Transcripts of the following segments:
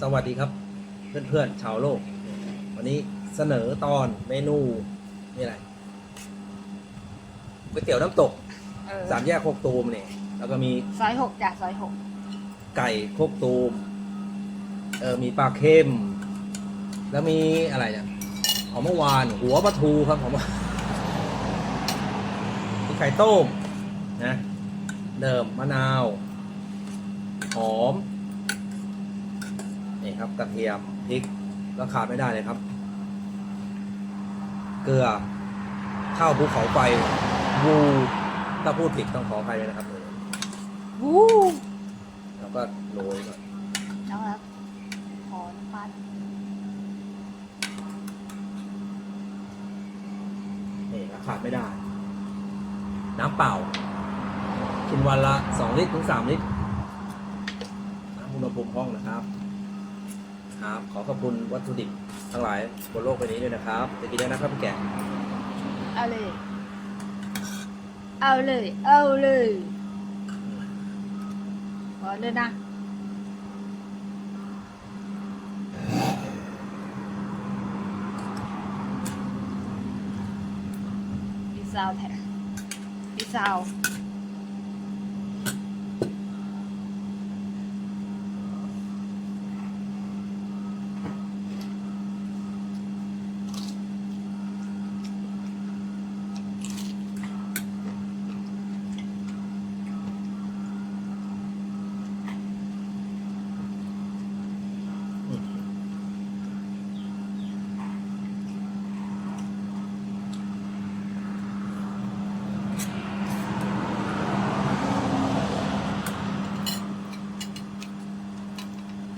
สวัสดีครับเพื่อนๆชาวโลก วันนี้เสนอตอนเมนูนี่อะไรก๋วยเตี๋ยวน้ำตกเออสามแยกโคกตูมเนี่ยแล้วก็มีซอยหกจ้ะซอยหกไก่โคกตูมเออมีปลาเค็ม แล้วมีอะไรเนี่ยของเมื่อวานหัวปลาทูครับของเมื่อมีไข่ต้มนะเดิมมะนาวหอม นี่ครับกระเทียมพริกแล้วขาดไม่ได้เลยครับ เกลือข้าวภูเขาไฟวูถ้าพูดผิดต้องขออภัยด้วยนะครับวู้แล้วก็โรยก่อนน้องครับขอน้ำปันนี่แล้วขาดไม่ได้ น้ำเปล่า กินวันละสองลิตรถึงสามลิตรน้ำอุณหภูมิห้องนะครับ ครับ ขอขอบคุณวัตถุดิบทั้งหลายบนโลกใบนี้ด้วยนะครับจะกินได้นะครับพี่แกะเอาเลย เอาเลย เอาเลยขอเลยนะ พี่สาวแท้พี่สาว อืม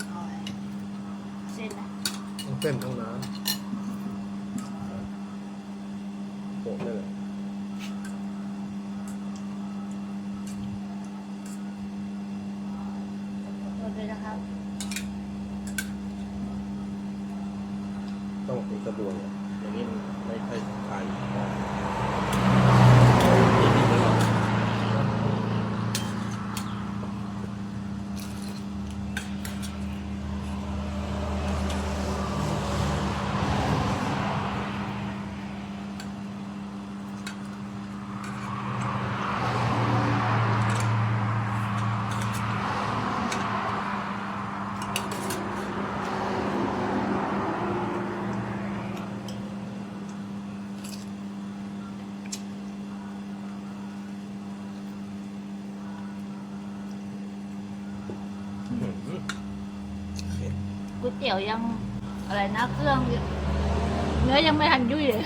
เอาไว้เส้นนะ ทั้ง เส้นทั้งน้ำโปะได้เลยขอโทษด้วยนะครับต้องมีกระบวยอะอย่างนี้มันไม่ค่อยทาน ก๋วยเตี๋ยวยังอะไรนะเครื่อง เนื้อยังไม่ทันยุ่ยเลย